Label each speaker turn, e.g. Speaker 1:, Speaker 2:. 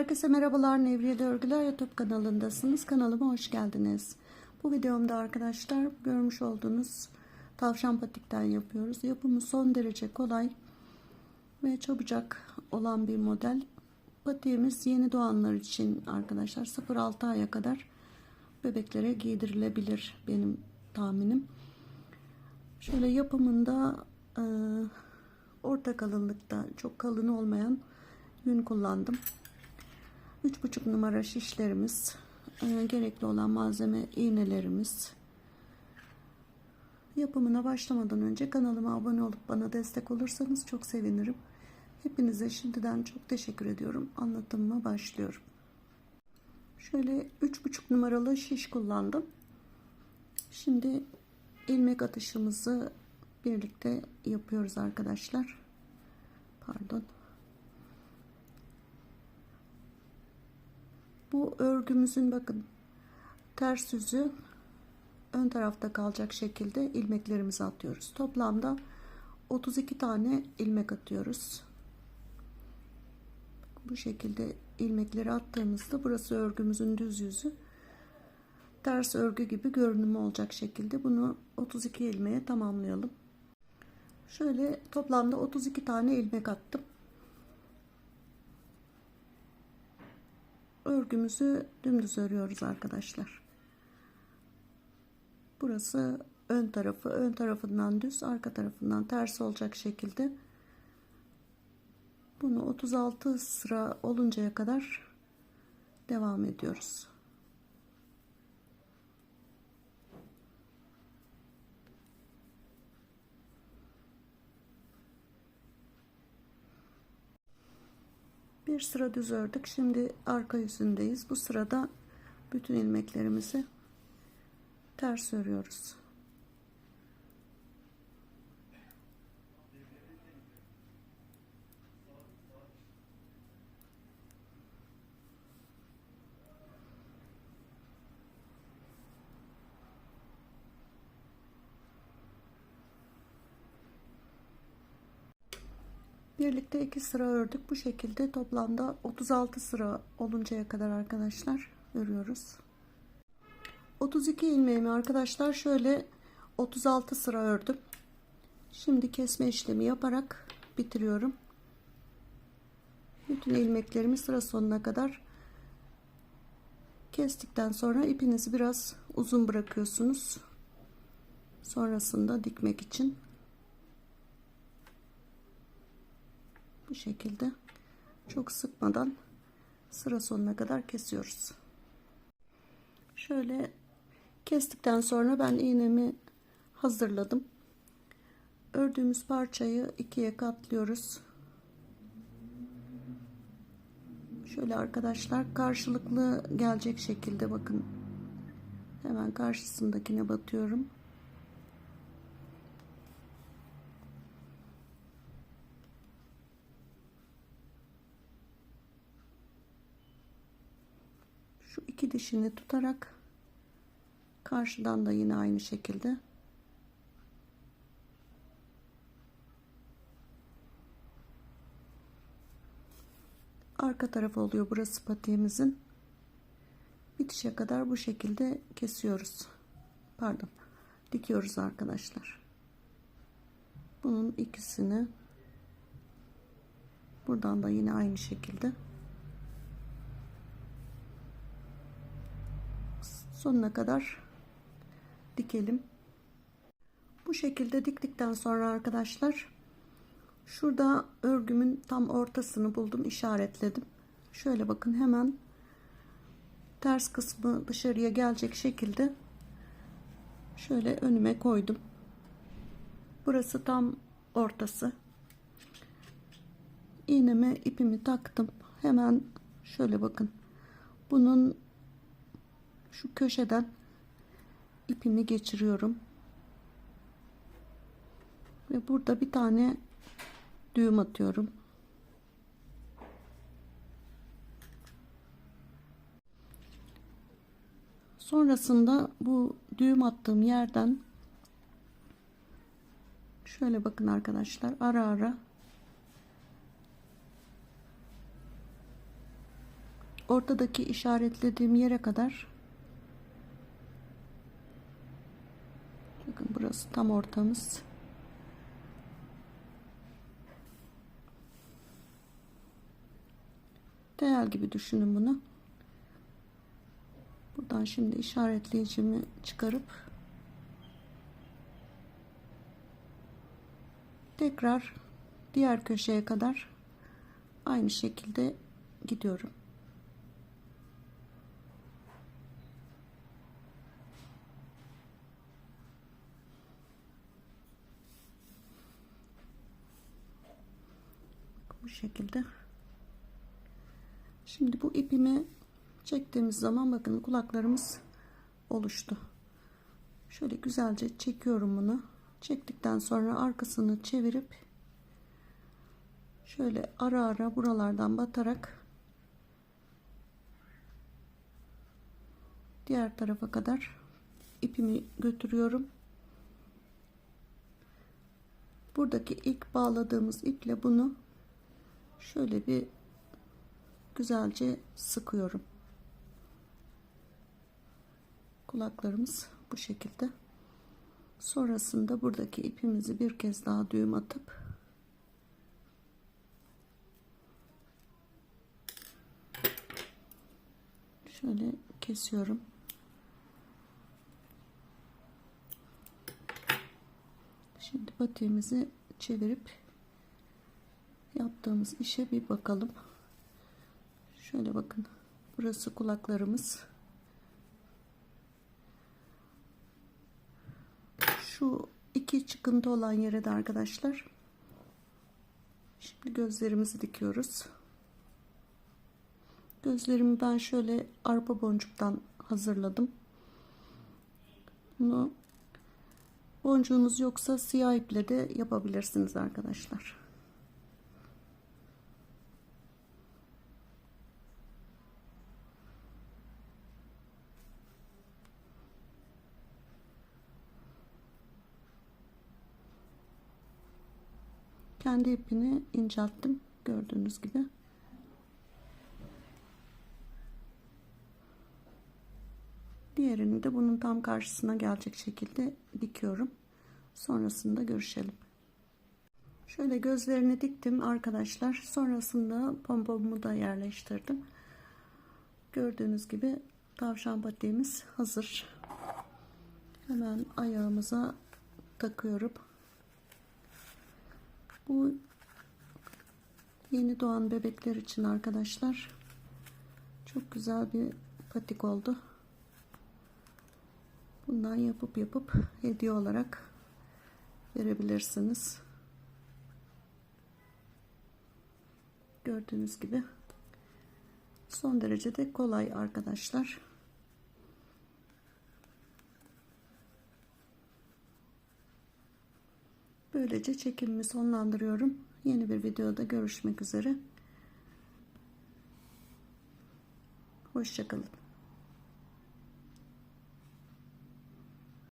Speaker 1: Herkese merhabalar Nevriyeli Örgüler YouTube kanalındasınız. Kanalıma hoş geldiniz. Bu videomda arkadaşlar görmüş olduğunuz tavşan patikten yapıyoruz. Yapımı son derece kolay ve çabucak olan bir model. Patiğimiz yeni doğanlar için arkadaşlar 0-6 aya kadar bebeklere giydirilebilir benim tahminim. Şöyle yapımında e, orta kalınlıkta çok kalın olmayan yün kullandım. 3,5 numara şişlerimiz, e, gerekli olan malzeme iğnelerimiz. Yapımına başlamadan önce kanalıma abone olup bana destek olursanız çok sevinirim. Hepinize şimdiden çok teşekkür ediyorum. Anlatımıma başlıyorum. Şöyle 3,5 numaralı şiş kullandım. Şimdi ilmek atışımızı birlikte yapıyoruz arkadaşlar. Pardon. Bu örgümüzün bakın ters yüzü ön tarafta kalacak şekilde ilmeklerimizi atıyoruz. Toplamda 32 tane ilmek atıyoruz. Bu şekilde ilmekleri attığımızda burası örgümüzün düz yüzü. Ters örgü gibi görünümü olacak şekilde bunu 32 ilmeğe tamamlayalım. Şöyle toplamda 32 tane ilmek attım. Örgümüzü dümdüz örüyoruz arkadaşlar. Burası ön tarafı, ön tarafından düz, arka tarafından ters olacak şekilde bunu 36 sıra oluncaya kadar devam ediyoruz. Bir sıra düz ördük. Şimdi arka yüzündeyiz. Bu sırada bütün ilmeklerimizi ters örüyoruz. Birlikte iki sıra ördük. Bu şekilde toplamda 36 sıra oluncaya kadar arkadaşlar örüyoruz. 32 ilmeğimi arkadaşlar şöyle 36 sıra ördüm. Şimdi kesme işlemi yaparak bitiriyorum. Bütün ilmeklerimi sıra sonuna kadar kestikten sonra ipinizi biraz uzun bırakıyorsunuz. Sonrasında dikmek için. Bu şekilde çok sıkmadan sıra sonuna kadar kesiyoruz. Şöyle kestikten sonra ben iğnemi hazırladım. Ördüğümüz parçayı ikiye katlıyoruz. Şöyle arkadaşlar karşılıklı gelecek şekilde bakın. Hemen karşısındakine batıyorum. Şu iki dişini tutarak karşıdan da yine aynı şekilde arka tarafı oluyor burası patiğimizin. Bitişe kadar bu şekilde kesiyoruz. Pardon dikiyoruz arkadaşlar. Bunun ikisini buradan da yine aynı şekilde sonuna kadar dikelim. Bu şekilde diktikten sonra arkadaşlar şurada örgümün tam ortasını buldum işaretledim. Şöyle bakın hemen ters kısmı dışarıya gelecek şekilde şöyle önüme koydum. Burası tam ortası. İğneme ipimi taktım. Hemen şöyle bakın. Bunun şu köşeden ipimi geçiriyorum. Ve burada bir tane düğüm atıyorum. Sonrasında bu düğüm attığım yerden şöyle bakın arkadaşlar ara ara ortadaki işaretlediğim yere kadar bakın burası tam ortamız Değer gibi düşünün bunu. Buradan şimdi işaretleyicimi çıkarıp tekrar diğer köşeye kadar aynı şekilde gidiyorum. Bu şekilde. Şimdi bu ipimi çektiğimiz zaman bakın kulaklarımız oluştu. Şöyle güzelce çekiyorum bunu. Çektikten sonra arkasını çevirip şöyle ara ara buralardan batarak diğer tarafa kadar ipimi götürüyorum. Buradaki ilk bağladığımız iple bunu şöyle bir güzelce sıkıyorum. Kulaklarımız bu şekilde. Sonrasında buradaki ipimizi bir kez daha düğüm atıp şöyle kesiyorum. Şimdi patiğimizi çevirip yaptığımız işe bir bakalım. Şöyle bakın. Burası kulaklarımız. Şu iki çıkıntı olan yere de arkadaşlar. Şimdi gözlerimizi dikiyoruz. Gözlerimi ben şöyle arpa boncuktan hazırladım. Bunu boncuğunuz yoksa siyah iple de yapabilirsiniz arkadaşlar. Kendi ipini incelttim gördüğünüz gibi. Diğerini de bunun tam karşısına gelecek şekilde dikiyorum. Sonrasında görüşelim. Şöyle gözlerini diktim arkadaşlar. Sonrasında pompomumu da yerleştirdim. Gördüğünüz gibi tavşan patiğimiz hazır. Hemen ayağımıza takıyorum bu yeni doğan bebekler için arkadaşlar çok güzel bir patik oldu. Bundan yapıp yapıp hediye olarak verebilirsiniz. Gördüğünüz gibi son derece de kolay arkadaşlar. Böylece çekimimi sonlandırıyorum. Yeni bir videoda görüşmek üzere. Hoşçakalın.